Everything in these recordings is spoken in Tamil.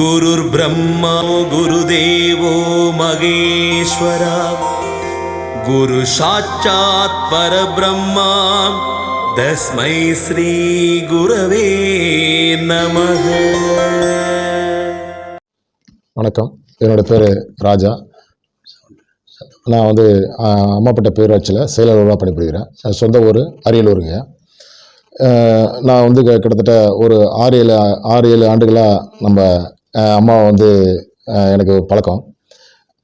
गुरुर्ब्रह्मा गुरुदेवो महेश्वरा गुरु साक्षात् परब्रह्मा तस्मै श्रीगुरवे नमः வணக்கம் என்னோட பேர் ராஜா நான் வந்து ஆஹ், அம்மாப்பட்ட பேராட்சியில் செயலாளராக பணிபுரிகிறேன் என் சொந்த ஊர் அரியலூருங்க ஆஹ், நான் வந்து க- கிட்டத்தட்ட ஒரு ஆறு ஏழு ஆறு ஏழு ஆண்டுகளாக நம்ம ஆஹ், அம்மாவை வந்து எனக்கு பழக்கம்.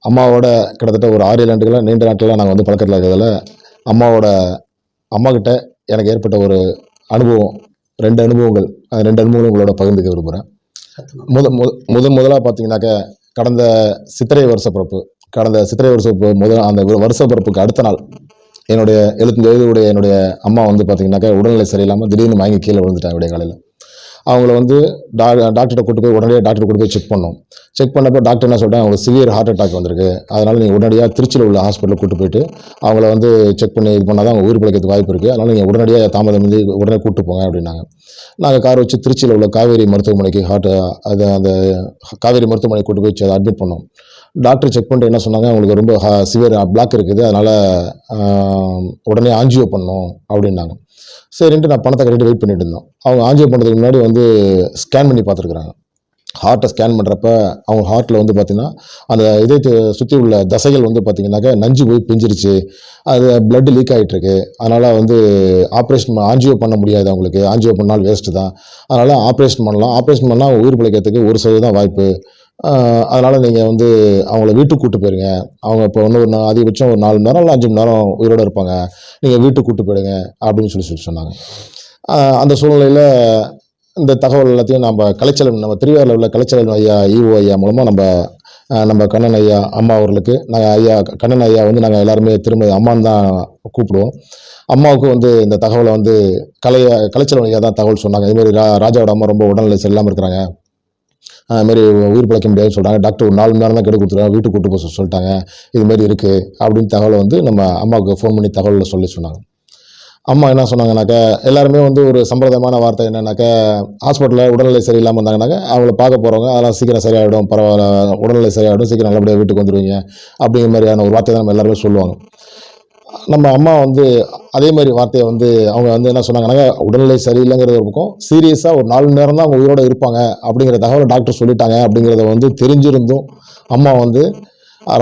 அம்மாவோட கிட்டத்தட்ட ஒரு ஆறு ஏழு ஆண்டுகளாக நீண்ட நாட்களாக நாங்கள் வந்து பழக்கத்தில் இருக்கிறதால அம்மாவோட அம்மாக்கிட்ட எனக்கு ஏற்பட்ட ஒரு அனுபவம் ரெண்டு அனுபவங்கள் அந்த ரெண்டு அனுபவங்களும் உங்களோட பகிர்ந்துக்க விரும்புகிறேன் முத முத முதன் முதலாக பார்த்தீங்கன்னாக்க கடந்த சித்திரை வருஷ பிறப்பு கடந்த சித்திரை வருஷ முதல் அந்த வருஷ பிறப்புக்கு அடுத்த நாள் என்னுடைய எழுபத்தஞ்சு வயதுடைய என்னுடைய அம்மா வந்து பார்த்தீங்கன்னாக்கா உடல்நிலை சரியில்லாமல் திடீர்னு வாங்கி கீழே விழுந்துட்டாங்க விடிய காலையில். அவங்கள வந்து டா டாக்டர்கிட்ட கூட்டு போய் உடனடியாக டாக்டர் கூட்டு போய் செக் பண்ணோம் செக் பண்ணப்போ டாக்டர் என்ன சொல்கிறாங்க அவங்களுக்கு சிவியர் ஹார்ட் அட்டாக் வந்திருக்கு. அதனால் நீங்கள் உடனடியாக திருச்சியில் உள்ள ஹாஸ்பிட்டலுக்கு கூட்டு போயிட்டு அவங்கள வந்து செக் பண்ணி இது பண்ணால் தான் அவங்க உயிர் பிழைக்கிறதுக்கு வாய்ப்பு இருக்குது அதனால் நீங்கள் உடனடியாக தாமதம் வந்து உடனே கூட்டு போங்க அப்படின்னாங்க. நாங்கள் கார் வச்சு திருச்சியில் உள்ள காவேரி மருத்துவமனைக்கு ஹார்ட் அது அந்த காவேரி மருத்துவமனைக்கு கூட்டு போய் அட்மிட் பண்ணோம். டாக்டர் செக் பண்ணிட்டு என்ன சொன்னாங்க? அவங்களுக்கு ரொம்ப சிவியர் பிளாக் இருக்குது. அதனால் உடனே ஆஞ்சியோ பண்ணோம் அப்படின்னாங்க. சரின்ட்டு நான் பணத்தை கட்டிட்டு வெயிட் பண்ணிட்டு இருந்தோம். அவங்க ஆஞ்சியோ பண்ணுறதுக்கு முன்னாடி வந்து ஸ்கேன் பண்ணி பார்த்துருக்குறாங்க. ஹார்ட்டை ஸ்கேன் பண்ணுறப்ப அவங்க ஹார்ட்டில் வந்து பார்த்திங்கன்னா அந்த இதயத்தை சுற்றி உள்ள தசைகள் வந்து பார்த்திங்கனாக்கா நஞ்சு போய் பிஞ்சிருச்சு. அது blood லீக் ஆகிட்டுருக்கு அதனால் வந்து ஆப்ரேஷன் ஆஞ்சியோ பண்ண முடியாது அவங்களுக்கு. ஆஞ்சியோ பண்ணால் வேஸ்ட்டு தான். அதனால் ஆப்ரேஷன் பண்ணலாம். ஆப்ரேஷன் பண்ணால் அவங்க உயிர் பிழைக்கிறதுக்கு ஒரு சதவீதம் வாய்ப்பு. அதனால் நீங்கள் வந்து அவங்கள வீட்டுக்கு கூப்பிட்டு போயிடுங்க அவங்க இப்போ ஒன்று ஒரு அதிகபட்சம் ஒரு நாலு மணி நேரம் இல்லை அஞ்சு மணி நேரம் உயிரோடு இருப்பாங்க. நீங்கள் வீட்டுக்கு கூப்பிட்டு போயிடுங்க அப்படின்னு சொல்லி சொல்லி சொன்னாங்க. அந்த சூழ்நிலையில் இந்த தகவல் எல்லாத்தையும் நம்ம கலைச்செல்வன் நம்ம திருவாரூரில் உள்ள கலைச்செல்வன் ஐயா ஈஓ ஐயா மூலமாக நம்ம நம்ம கண்ணன் ஐயா அம்மா அவர்களுக்கு நாங்கள் ஐயா கண்ணன் ஐயா வந்து நாங்கள் எல்லாருமே திரும்ப அம்மான்னு தான் கூப்பிடுவோம். அம்மாவுக்கு வந்து இந்த தகவலை வந்து கலைய கலைச்செல்வன் ஐயா தான் தகவல் சொன்னாங்க. இதுமாதிரி ரா ராஜாவோட அம்மா ரொம்ப உடல்நிலை சரியில்லாமல் இருக்கிறாங்க. அதுமாரி உயிர் பிழைக்க முடியாதுன்னு சொல்கிறாங்க டாக்டர் ஒரு நாலு மணி நேரம் தான் கெடு கொடுத்துருவாங்க வீட்டுக்கு கூட்டு போக சொல்லிட்டாங்க. இதுமாரி இருக்குது அப்படின்னு தகவலை வந்து நம்ம அம்மாவுக்கு ஃபோன் பண்ணி தகவலில் சொல்லி சொன்னாங்க. அம்மா என்ன சொன்னாங்கனாக்கா எல்லாருமே வந்து ஒரு சம்பிரதாயமான வார்த்தை என்னன்னாக்கா ஹாஸ்பிட்டலில் உடல்நிலை சரியில்லாமல் இருந்தாங்கனாக்கா அவங்கள பார்க்க போகிறவங்க அதெல்லாம் சீக்கிரம் சரியாகிடும் பரவாயில்ல உடல்நிலை சரியாகிடும் சீக்கிரம் நல்லபடியாக வீட்டுக்கு வந்துடுவீங்க அப்படிங்கிற மாதிரியான ஒரு வார்த்தை தான் நம்ம எல்லாருமே சொல்லுவாங்க. நம்ம அம்மா வந்து அதே மாதிரி வார்த்தையை வந்து அவங்க வந்து என்ன சொன்னாங்கன்னாக்கா உடல்நிலை சரியில்லைங்கிறது ஒரு பக்கம். சீரியஸாக ஒரு நாலு நேரம் தான் அவங்க உயிரோடு இருப்பாங்க அப்படிங்கிற தகவலை டாக்டர் சொல்லிட்டாங்க அப்படிங்கிறத வந்து தெரிஞ்சிருந்தும் அம்மா வந்து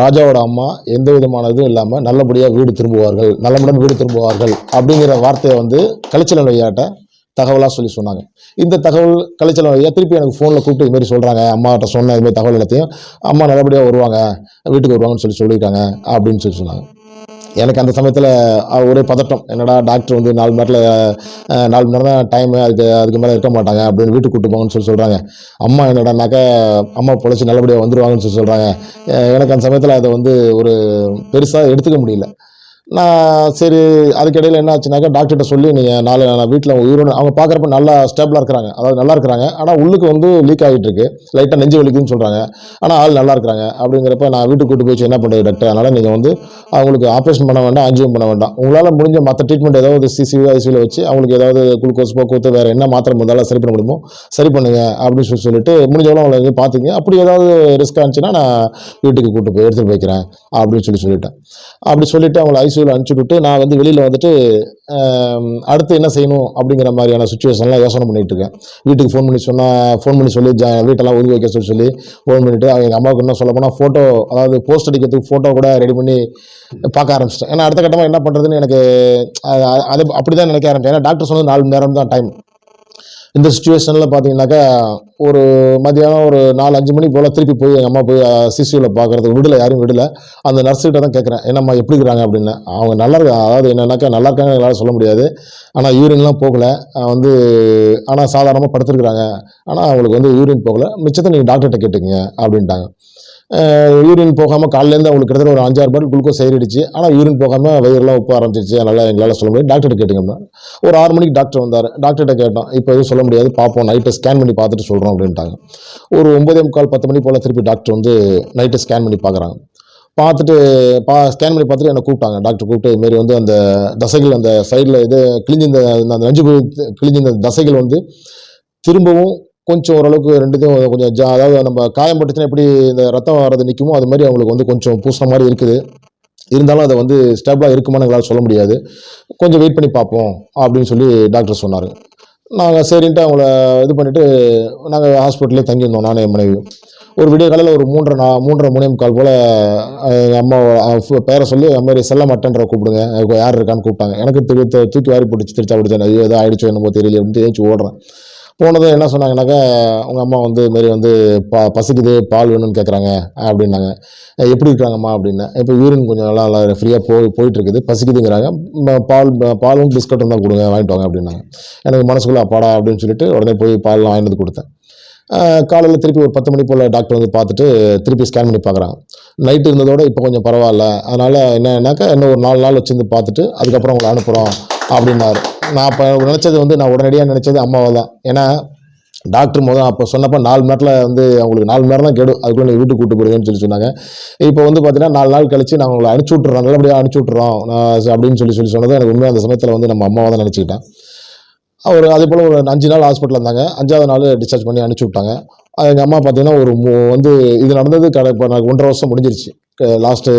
ராஜாவோட அம்மா எந்த விதமான இதுவும் இல்லாமல் நல்லபடியாக வீடு திரும்புவார்கள் நல்லமுடன் வீடு திரும்புவார்கள் அப்படிங்கிற வார்த்தையை வந்து கலைச்சலன் ஐயாட்ட தகவலாக சொல்லி சொன்னாங்க. இந்த தகவல் கலைச்சலன் ஐயா திருப்பி எனக்கு ஃபோனில் கூப்பிட்டு இதுமாரி சொல்கிறாங்க அம்மாட்ட சொன்ன இதுமாரி தகவல் எல்லாத்தையும் அம்மா நல்லபடியாக வருவாங்க வீட்டுக்கு வருவாங்கன்னு சொல்லி சொல்லியிருக்காங்க அப்படின்னு சொல்லி சொன்னாங்க. எனக்கு அந்த சமயத்தில் ஒரே பதட்டம். என்னடா டாக்டர் வந்து நாலு மணி நேரத்தில் நாலு மணி நேரம் தான் டைமு அதுக்கு அதுக்கு மேலே இருக்க மாட்டாங்க அப்படின்னு வீட்டுக்கு கூட்டு போங்கன்னு சொல்லி சொல்கிறாங்க அம்மா என்னடானாக்கா அம்மா பொழைச்சி நல்லபடியாக வந்துடுவாங்கன்னு சொல்லி சொல்கிறாங்க எனக்கு அந்த சமயத்தில் அதை வந்து ஒரு பெருசாக எடுத்துக்க முடியல. நான் சரி அதுக்கிடையில் என்ன ஆச்சுனாக்கா டாக்டர்கிட்ட சொல்லி நீங்கள் நாலு நான் வீட்டில் உயிரோடு அவங்க பார்க்குறப்ப நல்லா ஸ்டேபிளாக இருக்கிறாங்க. அதாவது நல்லா இருக்கிறாங்க. ஆனால் உள்ளுக்கு வந்து லீக் ஆகிட்டு இருக்கு. லைட்டாக நெஞ்சு வலிக்குதுன்னு சொல்கிறாங்க ஆனால் ஆள் நல்லா இருக்கிறாங்க. அப்படிங்கிறப்ப நான் வீட்டுக்கு கூட்டு போய் என்ன பண்ணுறது டாக்டர் அதனால் நீங்கள் வந்து அவங்களுக்கு ஆப்ரேஷன் பண்ண வேண்டாம் ஆஞ்சியம் பண்ண வேண்டாம். உங்களால் முடிஞ்ச மற்ற ட்ரீட்மெண்ட் ஏதாவது சிசிவி ஐசியூவில் வச்சு அவங்களுக்கு ஏதாவது குளுக்கோஸ் போக்குவரத்து வேறு என்ன மாத்திரை இருந்தாலும் சரி பண்ண முடியுமோ சரி பண்ணுங்க அப்படின்னு சொல்லி சொல்லிட்டு முடிஞ்சவளவு அவங்களை வந்து பார்த்துங்க அப்படி ஏதாவது ரிஸ்க் ஆச்சுன்னா நான் வீட்டுக்கு கூட்டு போய் எடுத்துகிட்டு போய்க்கிறேன் அப்படின்னு சொல்லி சொல்லிட்டேன். அப்படி சொல்லிட்டு ஐசி ஐசியூவில் அனுப்பிச்சுட்டு நான் வந்து வெளியில் வந்துட்டு அடுத்து என்ன செய்யணும் அப்படிங்கிற மாதிரியான சுச்சுவேஷன்லாம் யோசனை பண்ணிட்டு இருக்கேன். வீட்டுக்கு ஃபோன் பண்ணி சொன்னால் ஃபோன் பண்ணி சொல்லி ஜா வீட்டெல்லாம் ஒதுக்கி வைக்க சொல்லி சொல்லி ஃபோன் பண்ணிவிட்டு அவங்க எங்கள் அம்மாவுக்கு என்ன சொல்ல போனால் ஃபோட்டோ அதாவது போஸ்ட் அடிக்கிறதுக்கு ஃபோட்டோ கூட ரெடி பண்ணி பார்க்க ஆரம்பிச்சிட்டேன். ஏன்னா அடுத்த கட்டமாக என்ன பண்ணுறதுன்னு எனக்கு அது அது அப்படி தான் நினைக்க ஆரம்பிச்சேன். ஏன்னா டாக்டர் சொன்னது நாலு மணி நேரம் தான் டைம் இந்த சுச்சுவேஷனில் பார்த்தீங்கன்னாக்கா ஒரு மதியானம் ஒரு நாலு அஞ்சு மணி போல் திருப்பி போய் எங்கள் அம்மா போய் சிசியூவில் பார்க்குறது விடலை யாரும் விடலை. அந்த நர்ஸுக்கிட்ட தான் கேட்குறேன் என்னம்மா எப்படி இருக்கிறாங்க? அப்படின்னு. அவங்க நல்லா இருக்கா அதாவது என்னென்னாக்கா நல்லா இருக்காங்க எங்களால் சொல்ல முடியாது. ஆனால் யூரின்லாம் போகலை. வந்து ஆனால் சாதாரணமாக படுத்துருக்குறாங்க. ஆனால் அவங்களுக்கு வந்து யூரின் போகலை. மிச்சத்தை நீங்கள் டாக்டர்கிட்ட கேட்டுக்கங்க அப்படின்ட்டாங்க. யூரின் போகாமல் காலையிலேருந்து அவங்களுக்கு கிட்டத்தட்ட ஒரு அஞ்சாறு பாட்டில் குளுக்கோஸ் ஏறிடுச்சு ஆனால் யூரின் போகாமல் வயிறுலாம் உப்பு ஆரம்பிச்சிருச்சு. அதனால் எங்களால் சொல்ல முடியாது. டாக்டர்கிட்ட கேட்டுங்க ஒரு ஆறு மணிக்கு டாக்டர் வந்தார். டாக்டர்கிட்ட கேட்டோம். இப்போ எதுவும் சொல்ல முடியாது. பார்ப்போம் நைட்டை ஸ்கேன் பண்ணி பார்த்துட்டு சொல்கிறோம் அப்படின்ட்டாங்க. ஒரு ஒம்பதே முக்கால் பத்து மணி போல் திருப்பி டாக்டர் வந்து நைட்டை ஸ்கேன் பண்ணி பார்க்குறாங்க. பார்த்துட்டு பா ஸ்கேன் பண்ணி பார்த்துட்டு என்னை கூப்பிட்டாங்க. டாக்டர் கூப்பிட்டு இதுமாரி வந்து அந்த தசைகள் அந்த சைடில் இது கிழிஞ்சிருந்த அந்த நஞ்சு கிழிஞ்சிருந்த தசைகள் வந்து திரும்பவும் கொஞ்சம் ஓரளவுக்கு ரெண்டுத்தையும் கொஞ்சம் ஜா அதாவது நம்ம காயம் பட்டுச்சுன்னா எப்படி இந்த ரத்தம் வர்றது நிற்குமோ அது மாதிரி அவங்களுக்கு வந்து கொஞ்சம் பூசின மாதிரி இருக்குது. இருந்தாலும் அதை வந்து ஸ்டேபிளாக இருக்குமான்னு எங்களால் சொல்ல முடியாது. கொஞ்சம் வெயிட் பண்ணி பார்ப்போம் அப்படின்னு சொல்லி டாக்டர் சொன்னார். நாங்கள் சரின்ட்டு அவங்கள இது பண்ணிவிட்டு நாங்கள் ஹாஸ்பிட்டல்லே தங்கியிருந்தோம் நானும் என் மனைவி ஒரு விடிய காலையில் ஒரு மூன்றரை நா மூன்றரை மூணே முக்கால் போல் எங்கள் அம்மா பேரை சொல்லி அது மாதிரி செல்ல மாட்டேன்ற கூப்பிடுங்க. யார் இருக்கான்னு கூப்பிட்டாங்க. எனக்கு தூக்கி வாரி போட்டுச்சு திருச்சா பிடிச்சேன் ஐயோ ஏதோ ஆயிடுச்சோ என்னமோ தெரியல அப்படின்ட்டு ஏஞ்சி ஓடுறேன். போனதும் என்ன சொன்னாங்கன்னாக்கா உங்கள் அம்மா வந்து மாரி வந்து பா பசிக்குது பால் வேணும்னு கேட்குறாங்க அப்படின்னாங்க. எப்படி இருக்காங்கம்மா? அப்படின்னா. இப்போ யூரின் கொஞ்சம் நல்லா நல்லா ஃப்ரீயாக போய் போயிட்டுருக்குது பசிக்குதுங்கிறாங்க. பால் பாலும் பிஸ்கட்டும் தான் கொடுங்க வாங்கிட்டு வாங்க அப்படின்னாங்க. எனக்கு மனசுக்குள்ள அப்பாடா அப்படின்னு சொல்லிட்டு உடனே போய் பால்லாம் வாங்கிட்டு வந்து கொடுத்தேன். காலையில் திருப்பி ஒரு பத்து மணி போல் டாக்டர் வந்து பார்த்துட்டு திருப்பி ஸ்கேன் பண்ணி பார்க்குறாங்க. நைட்டு இருந்ததோட இப்போ கொஞ்சம் பரவாயில்ல. அதனால் என்னன்னாக்கா இன்னும் ஒரு நாலு நாள் வச்சுருந்து பார்த்துட்டு அதுக்கப்புறம் உங்களை அனுப்புகிறோம் அப்படின்னாரு. நான் அப்போ நினச்சது வந்து நான் உடனடியாக நினச்சது அம்மாவை தான் ஏன்னா டாக்டர் முதல் அப்போ சொன்னப்போ நாலு மணி நேரத்தில் வந்து அவங்களுக்கு நாலு மணி நேரம் தான் கெடு. அதுக்குள்ளே நீங்கள் வீட்டுக்கு கூட்டு போடுங்கன்னு சொல்லி சொன்னாங்க. இப்போ வந்து பார்த்தீங்கன்னா நாலு நாள் கழிச்சு நாங்கள் உங்களை அனுப்பிச்சி விட்றோம் நல்லபடியாக அனுப்பிச்சி விட்றோம் நான் அப்படின்னு சொல்லி சொல்லி சொன்னது எனக்கு உண்மையாக அந்த சமயத்தில் வந்து நம்ம அம்மாவை தான் நினச்சிக்கிட்டேன். அவர் அதே போல் ஒரு அஞ்சு நாள் ஹாஸ்பிட்டலில் இருந்தாங்க. அஞ்சாவது நாள் டிஸ்சார்ஜ் பண்ணி அனுப்பிச்சி விட்டாங்க. எங்கள் அம்மா பார்த்தீங்கன்னா ஒரு வந்து இது நடந்தது கடை இப்போ எனக்கு ஒன்றரை வருஷம் முடிஞ்சிருச்சு. லாஸ்ட்டு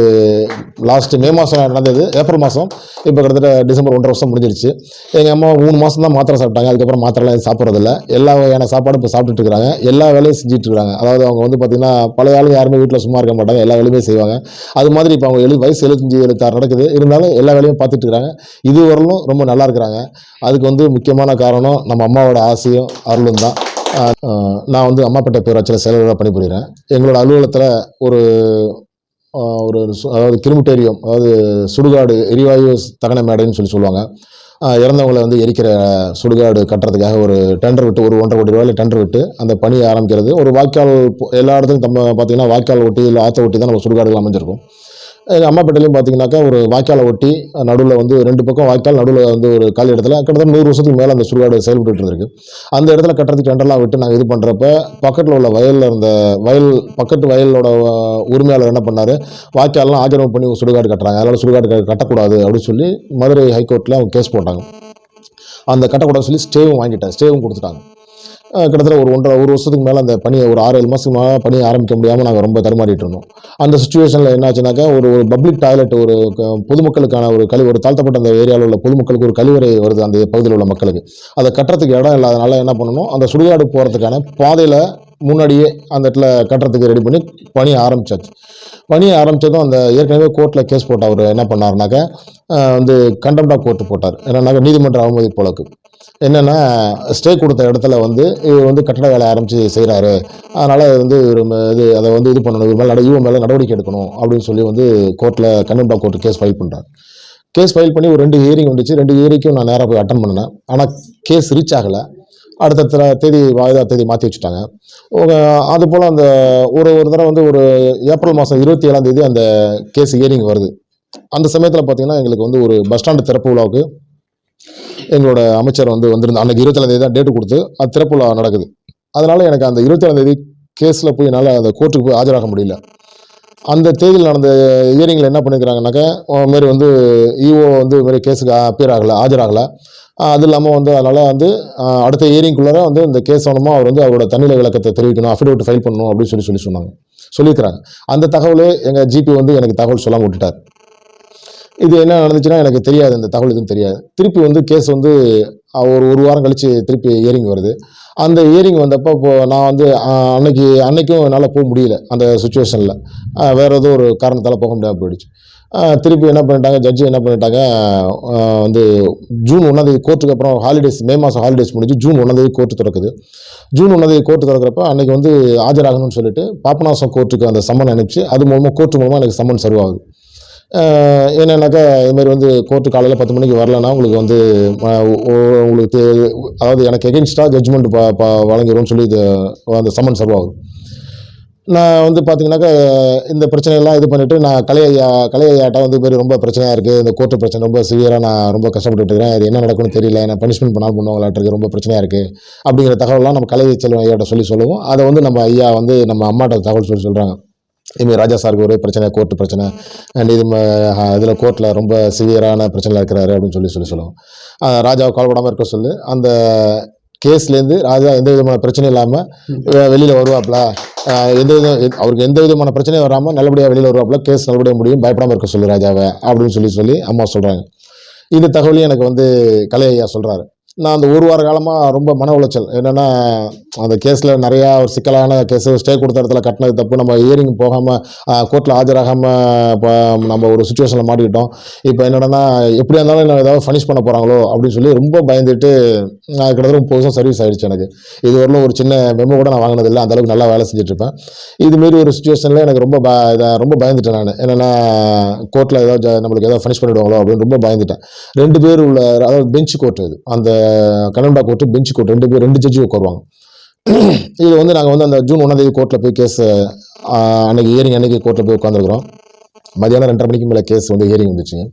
லாஸ்ட்டு மே மாதம் நடந்தது ஏப்ரல் மாதம் இப்போ கிட்டத்தட்ட டிசம்பர் ஒன்றரை வருஷம் முடிஞ்சிருச்சு. எங்கள் அம்மா மூணு மாதம் தான் மாத்திரை சாப்பிட்டாங்க. அதுக்கப்புறம் மாத்திரைலாம் சாப்பிட்றதில்ல. எல்லா வகையான சாப்பாடும் இப்போ சாப்பிட்டுட்டு எல்லா வேலையும் செஞ்சுட்டு இருக்காங்க. அதாவது அவங்க வந்து பார்த்திங்கன்னா பழைய ஆளுங்க யாருமே வீட்டில் சும்மா இருக்க மாட்டாங்க. எல்லா வேலையுமே செய்வாங்க. அது மாதிரி இப்போ அவங்க எழு வயசு எழுபத்தஞ்சி எழுத்தாறு நடக்குது. இருந்தாலும் எல்லா வேலையும் பார்த்துட்டு இருக்காங்க. இது வரலும் ரொம்ப நல்லா இருக்கிறாங்க. அதுக்கு வந்து முக்கியமான காரணம் நம்ம அம்மாவோட ஆசையும் அருளும் தான். நான் வந்து அம்மாப்பேட்டை பேராட்சியில் செயலராக பணிபுரிகிறேன் எங்களோட அலுவலகத்தில் ஒரு ஒரு அதாவது கிரிமிட்டேரியம் அதாவது சுடுகாடு எரிவாயு தகன மேடைன்னு சொல்லி சொல்லுவாங்க. இறந்தவங்களை வந்து எரிக்கிற சுடுகாடு கட்டுறதுக்காக ஒரு டெண்டர் விட்டு ஒரு ஒன்றரை கோடி ரூபாயில் டெண்டர் விட்டு அந்த பணியை ஆரம்பிக்கிறது. ஒரு வாய்க்கால் எல்லா இடத்துக்கும் நம்ம பார்த்தீங்கன்னா வாய்க்கால் ஒட்டி இல்லை ஆற்ற ஒட்டி தான் நம்ம சுடுகாடுகள் அமைஞ்சிருக்கும். அம்மாப்பேட்டையிலையும் பார்த்தீங்கன்னாக்கா ஒரு வாய்க்காலை ஒட்டி நடுவில் வந்து ரெண்டு பக்கம் வாய்க்கால் நடுவில் வந்து ஒரு காலி இடத்துல கிட்டத்தட்ட நூறு வருஷத்துக்கு மேலே அந்த சுடுகாடு செயல்பட்டு இருக்கு அந்த இடத்துல கட்டுறதுக்கு டெண்டர்லாம் விட்டு நாங்கள் இது பண்ணுறப்ப பக்கத்தில் உள்ள வயலில் இருந்த வயல் பக்கத்து வயலோட உரிமையாளர் என்ன பண்ணார்? வாய்க்கால்லாம் ஆக்கிரமிப்பு பண்ணி ஒரு சுடுகாடு கட்டுறாங்க. அதனால் சுடுகாடு கட்டக்கூடாது அப்படின்னு சொல்லி மதுரை ஹைகோர்ட்டில் அவங்க கேஸ் போட்டாங்க. அந்த கட்டக்கூடாதுன்னு சொல்லி ஸ்டேவும் வாங்கிட்டேன் ஸ்டேவும் கொடுத்துட்டாங்க. கிட்டத்தட்ட ஒரு ஒன்றரை ஒரு வருஷத்துக்கு மேலே அந்த பணியை ஒரு ஆறு ஏழு மாதத்துக்கு மேலே பணியை ஆரம்பிக்க முடியாமல் நாங்கள் ரொம்ப தருமாறிட்டு இருந்தோம். அந்த சுச்சுவேஷனில் என்னாச்சுனாக்கா ஒரு ஒரு பப்ளிக் டாய்லெட் ஒரு பொதுமக்களுக்கான ஒரு கழி ஒரு தாழ்த்தப்பட்ட அந்த ஏரியாவில் உள்ள பொதுமக்களுக்கு ஒரு கழிவறை வருது அந்த பகுதியில் உள்ள மக்களுக்கு. அதை கட்டுறதுக்கு இடம் இல்லாதனால என்ன பண்ணணும் அந்த சுடுகாடு போகிறதுக்கான பாதையில் முன்னாடியே அந்த இடத்துல கட்டுறதுக்கு ரெடி பண்ணி பணியை ஆரம்பித்தாச்சு பணியை ஆரம்பித்ததும் அந்த ஏற்கனவே கோர்ட்டில் கேஸ் போட்ட அவர் என்ன பண்ணாருனாக்கா வந்து கண்டம்டா கோர்ட்டு போட்டார். என்னன்னாக்கா நீதிமன்ற அவமதிப்பு வழக்கு. என்னென்னா ஸ்டே கொடுத்த இடத்துல வந்து இவர் வந்து கட்டட வேலை ஆரம்பித்து செய்கிறாரு அதனால் வந்து இவர் இது அதை வந்து இது பண்ணணும். இவர் மேலே இவன் மேலே நடவடிக்கை எடுக்கணும் அப்படின்னு சொல்லி வந்து கோர்ட்டில் கண்டம்டா கோர்ட்டு கேஸ் ஃபைல் பண்ணுறாரு கேஸ் ஃபைல் பண்ணி ஒரு ரெண்டு ஹியரிங் வந்துச்சு. ரெண்டு ஹியரிங்க்கும் நான் நேராக போய் அட்டன் பண்ணினேன். ஆனால் கேஸ் ரீச் ஆகலை. அடுத்த தேதி வாய்தா தேதி மாற்றி வச்சுட்டாங்க. அது போல் அந்த ஒரு ஒரு தடவை வந்து ஒரு ஏப்ரல் மாதம் இருபத்தி ஏழாம் தேதி அந்த கேஸ் ஹியரிங் வருது. அந்த சமயத்தில் பார்த்தீங்கன்னா எங்களுக்கு வந்து ஒரு பஸ் ஸ்டாண்டு திறப்பு விழாவுக்கு எங்களோட அமைச்சர் வந்து வந்திருந்த அன்றைக்கி இருபத்தேழாம் தேதி தான் டேட்டு கொடுத்து அது திறப்புலா நடக்குது. அதனால் எனக்கு அந்த இருபத்தேழாம் தேதி கேஸில் போய் என்னால் அந்த கோர்ட்டுக்கு போய் ஆஜராக முடியல. அந்த தேதியில் நடந்த இயரிங்கில் என்ன பண்ணிக்கிறாங்கனாக்கா மாரி வந்து இஓ வந்து மாரி கேஸுக்கு அப்பியர் ஆகலை ஆஜராகலை. அது இல்லாமல் வந்து அதனால் வந்து அடுத்த இயரிங்குள்ளார வந்து இந்த கேஸ் சம்மந்தமாக அவர் வந்து அவரோட தன்னிலை விளக்கத்தை தெரிவிக்கணும் அஃபிடவிட் ஃபைல் பண்ணணும் அப்படின்னு சொல்லி சொல்லி சொன்னாங்க. சொல்லியிருக்கிறாங்க. அந்த தகவல் எங்கள் ஜிபி வந்து எனக்கு தகவல் சொல்லாமல் விட்டுட்டார். இது என்ன நடந்துச்சுன்னா எனக்கு தெரியாது. இந்த தகவல் எதுவும் தெரியாது. திருப்பி வந்து கேஸ் வந்து ஒரு ஒரு வாரம் கழித்து திருப்பி இயரிங் வருது. அந்த இயரிங் வந்தப்போ இப்போ நான் வந்து அன்னைக்கு அன்னைக்கும் என்னால் போக முடியல. அந்த சுச்சுவேஷனில் வேறு ஏதோ ஒரு காரணத்தால் போக முடியாமல் போயிடுச்சு. திருப்பி என்ன பண்ணிட்டாங்க ஜட்ஜி என்ன பண்ணிட்டாங்க வந்து ஜூன் ஒன்றாந்தேதி கோர்ட்டுக்கு அப்புறம் ஹாலிடேஸ் மே மாதம் ஹாலிடேஸ் முடிஞ்சு ஜூன் ஒன்றாந்தேதி கோர்ட்டு திறக்குது. ஜூன் ஒன்றாந்தேதி கோர்ட்டு திறக்கிறப்ப அன்னைக்கு வந்து ஆஜராகணும்னு சொல்லிட்டு பாபநாசம் கோர்ட்டுக்கு அந்த சம்மன் அனுப்பிச்சு அது மூலமாக கோர்ட்டு மூலமாக எனக்கு சம்மன் சர்வ் ஆகுது. என்னென்னாக்கா இதுமாரி வந்து கோர்ட்டு காலையில் பத்து மணிக்கு வரலன்னா உங்களுக்கு வந்து உங்களுக்கு தே- அதாவது எனக்கு எகென்ஸ்டாக ஜட்ஜ்மெண்ட் ப ப வழங்கிடும்னு சொல்லி இது அந்த சம்மன் சர்வ் ஆகுது நான் வந்து பார்த்தீங்கன்னாக்கா இந்த பிரச்சனையெல்லாம் இது பண்ணிவிட்டு நான் கலை ஐயா கலை ஐயாட்ட வந்து பேர் ரொம்ப பிரச்சனையாக இருக்குது இந்த கோர்ட்டு பிரச்சனை ரொம்ப சிவியராக நான் ரொம்ப கஷ்டப்பட்டுட்டு இருக்கிறேன் அது என்ன நடக்கும்னு தெரியல நான் பனிஷ்மெண்ட் பண்ணாலும் பண்ணுவாங்களாட்டிருக்கு ரொம்ப பிரச்சனையாக இருக்குது அப்படிங்கிற தகவல்லாம் நம்ம கலை செல்வம் ஐயாட்ட சொல்லி சொல்லுவோம். அதை வந்து நம்ம ஐயா வந்து நம்ம அம்மாட்ட தகவல் சொல்லி சொல்கிறாங்க இதுமாரி ராஜா சாருக்கு ஒரே பிரச்சனை கோர்ட்டு பிரச்சனை. அண்ட் இது இதில் கோர்ட்டில் ரொம்ப சிவியரான பிரச்சனையில் இருக்கிறாரு அப்படின்னு சொல்லி சொல்லி சொல்லுவோம். ராஜாவை கால் பண்ணாமல் இருக்க சொல்லி. அந்த கேஸ்லேருந்து ராஜா எந்த விதமான பிரச்சனையும் இல்லாமல் வெளியில் வருவாப்புல அஹ் எந்த வித அவருக்கு எந்த விதமான பிரச்சனையும் வராமல் நல்லபடியாக வெளியில் வருவாப்புல கேஸ் நல்லபடியாக முடியும். பயப்படாமல் இருக்க சொல்லு ராஜாவை அப்படின்னு சொல்லி சொல்லி அம்மா சொல்கிறாங்க இந்த தகவலையும் எனக்கு வந்து கலை ஐயா சொல்கிறாரு நான் அந்த ஒரு வார காலமாக ரொம்ப மன உளைச்சல். என்னென்னா அந்த கேஸில் நிறையா ஒரு சிக்கலான கேஸு ஸ்டே கொடுத்த இடத்துல கட்டினது தப்பு. நம்ம இயரிங் போகாமல் கோர்ட்டில் ஆஜராகாமல் இப்போ நம்ம ஒரு சுச்சுவேஷனில் மாட்டிக்கிட்டோம். இப்போ என்னென்னா எப்படியா இருந்தாலும் என்ன ஏதாவது ஃபனிஷ் பண்ண போகிறாங்களோ அப்படின்னு சொல்லி ரொம்ப பயந்துட்டு நான் கிட்டத்தட்ட முப்பது வருஷம் சர்வீஸ் ஆகிடுச்சு எனக்கு. இது வரலும் ஒரு சின்ன மெமோ கூட நான் வாங்கினதில்லை அந்தளவுக்கு நல்லா வேலை செஞ்சுட்ருப்பேன் இதுமாரி ஒரு சுச்சுவேஷனில் எனக்கு ரொம்ப ப இதை ரொம்ப பயந்துட்டேன் நான். என்னென்னா கோர்ட்டில் ஏதாவது நம்மளுக்கு ஏதாவது ஃபனிஷ் பண்ணிவிடுவாங்களோ அப்படின்னு ரொம்ப பயந்துட்டேன். ரெண்டு பேர் உள்ள அதாவது பெஞ்ச் கோர்ட் இது. அந்த கனடா கோர்ட்டு பெஞ்ச் கோர்ட் ரெண்டு பேர் ரெண்டு ஜட்ஜி உட்காருவாங்க. இது வந்து நாங்கள் வந்து அந்த ஜூன் ஒன்றாந்தேதி கோர்ட்டில் போய் கேஸ் அன்னைக்கு ஹியரிங் அன்றைக்கி கோர்ட்டில் போய் உட்காந்துருக்குறோம் மதியானம் ரெண்டரை மணிக்கு மேலே கேஸ் வந்து ஹியரிங் வந்துச்சுங்க.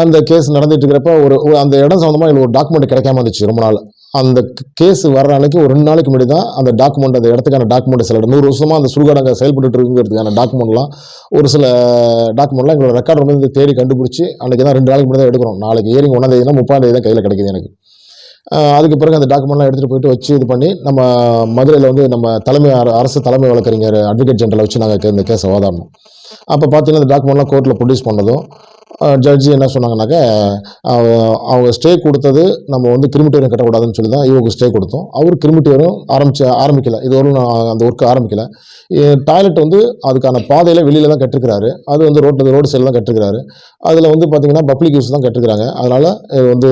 அந்த கேஸ் நடந்துட்டு இருக்கிறப்ப ஒரு ஒரு அந்த இடம் சம்மந்தமாக எங்களுக்கு ஒரு டாக்குமெண்ட் கிடைக்காம இருந்துச்சு ரொம்ப நாள். அந்த கேஸ் வர்ற அன்னைக்கு ஒரு ரெண்டு நாளைக்கு முன்னாடி தான் அந்த டாக்குமெண்ட் அந்த இடத்துக்கான டாக்குமெண்ட் சில நூறு வருஷமாக அந்த சுடுகாடு அங்கே செயல்பட்டு இருக்குங்கிறதுக்கான டாக்குமெண்ட்லாம் ஒரு சில டாக்குமெண்ட்லாம் எங்களோட ரெக்கார்ட் வந்து தேடி கண்டுபிடிச்சி அன்றைக்கி தான் ரெண்டு நாளைக்கு முன்னாடி தான் எடுக்கிறோம். நாளைக்கு ஏரிங் ஒன்றாந்தேதினா முப்பாந்தேதி தான் கையில் கிடைக்குது எனக்கு. அதுக்கு பிறகு அந்த டாக்குமெண்ட்லாம் எடுத்துகிட்டு போயிட்டு வச்சு இது பண்ணி நம்ம மதுரையில் வந்து நம்ம தலைமை அர- அரசு தலைமை வழக்கறிஞர் அட்வொகேட் ஜெனரலை வச்சு நாங்கள் இந்த கேஸை வாதாடணும் அப்போ பார்த்தீங்கன்னா இந்த டாக்குமெண்ட்லாம் கோர்ட்டில் ப்ரொடியூஸ் பண்ணதும் ஜட்ஜி என்ன சொன்னாங்கன்னாக்கா அவ- அவங்க ஸ்டே கொடுத்தது நம்ம வந்து கிரிமிட்டோரியம் கட்டக்கூடாதுன்னு சொல்லி தான் இவங்க ஸ்டே கொடுத்தோம். அவர் கிரிமிட்டோரியம் ஆரம்பிச்சு ஆரம்பிக்கல. இது நான் அந்த ஒர்க் ஆரம்பிக்கல. டாய்லெட் வந்து அதுக்கான பாதையில் வெளியில தான் கட்டிருக்கிறாரு. அது வந்து ரோட்டு ரோடு சைடில் தான் கட்டிருக்கிறாரு. அதில் வந்து பார்த்தீங்கன்னா பப்ளிக் யூஸ் தான் கட்டிருக்கிறாங்க. அதனால் வந்து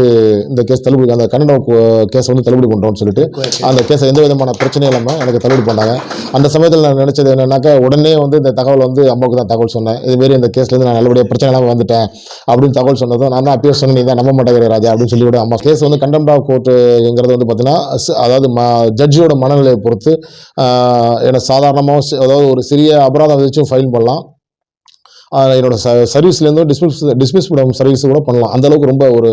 இந்த கேஸ் தள்ளுபடி அந்த கன்னட கேஸ் வந்து தள்ளுபடி பண்ணுறோம்னு சொல்லிட்டு அந்த கேஸை எந்த விதமான பிரச்சனையும் இல்லாமல் எனக்கு தள்ளுபடி பண்ணாங்க. அந்த சமயத்தில் நான் நினச்சது என்னன்னாக்கா உடனே வந்து இந்த தகவல் வந்து அம்மாவுக்கு தான் தகவல் சொன்னேன். இதுமாரி இந்த கேஸ்லேருந்து நான் நல்லபடியாக பிரச்சனை இல்லாமல் வந்துட்டேன். அப்படின்னு தகவல் சொன்னதும் நான் தான் அப்பயே சொன்னேன் நீ தான் நம்ப மாட்டேங்கிற ராஜா அப்படின்னு சொல்லி விட. அம்மா கேஸ் வந்து கண்டெம்ட் ஆஃப் கோர்ட்டுங்கிறது வந்து பார்த்தீங்கன்னா அதாவது ம ஜட்ஜியோட மனநிலையை பொறுத்து என்னை சாதாரணமாக அதாவது ஒரு சிறிய அபராதம் வச்சும் ஃபைல் பண்ணலாம். என்னோட ச சர்வீஸ்லேருந்தும் டிஸ்மிஸ் டிஸ்மிஸ் பண்ண சர்வீஸ் கூட பண்ணலாம். அந்தளவுக்கு ரொம்ப ஒரு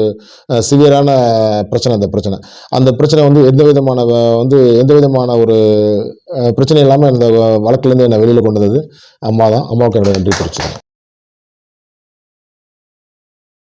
சிவியரான பிரச்சனை அந்த பிரச்சனை. அந்த பிரச்சனை வந்து எந்த விதமான வந்து எந்த விதமான ஒரு பிரச்சனை இல்லாமல் இந்த வழக்குலேருந்து என்னை வெளியில் கொண்டு வந்தது அம்மா தான். அம்மாவுக்கு என்னோட நன்றி தெரிவிச்சுக்கிறேன்.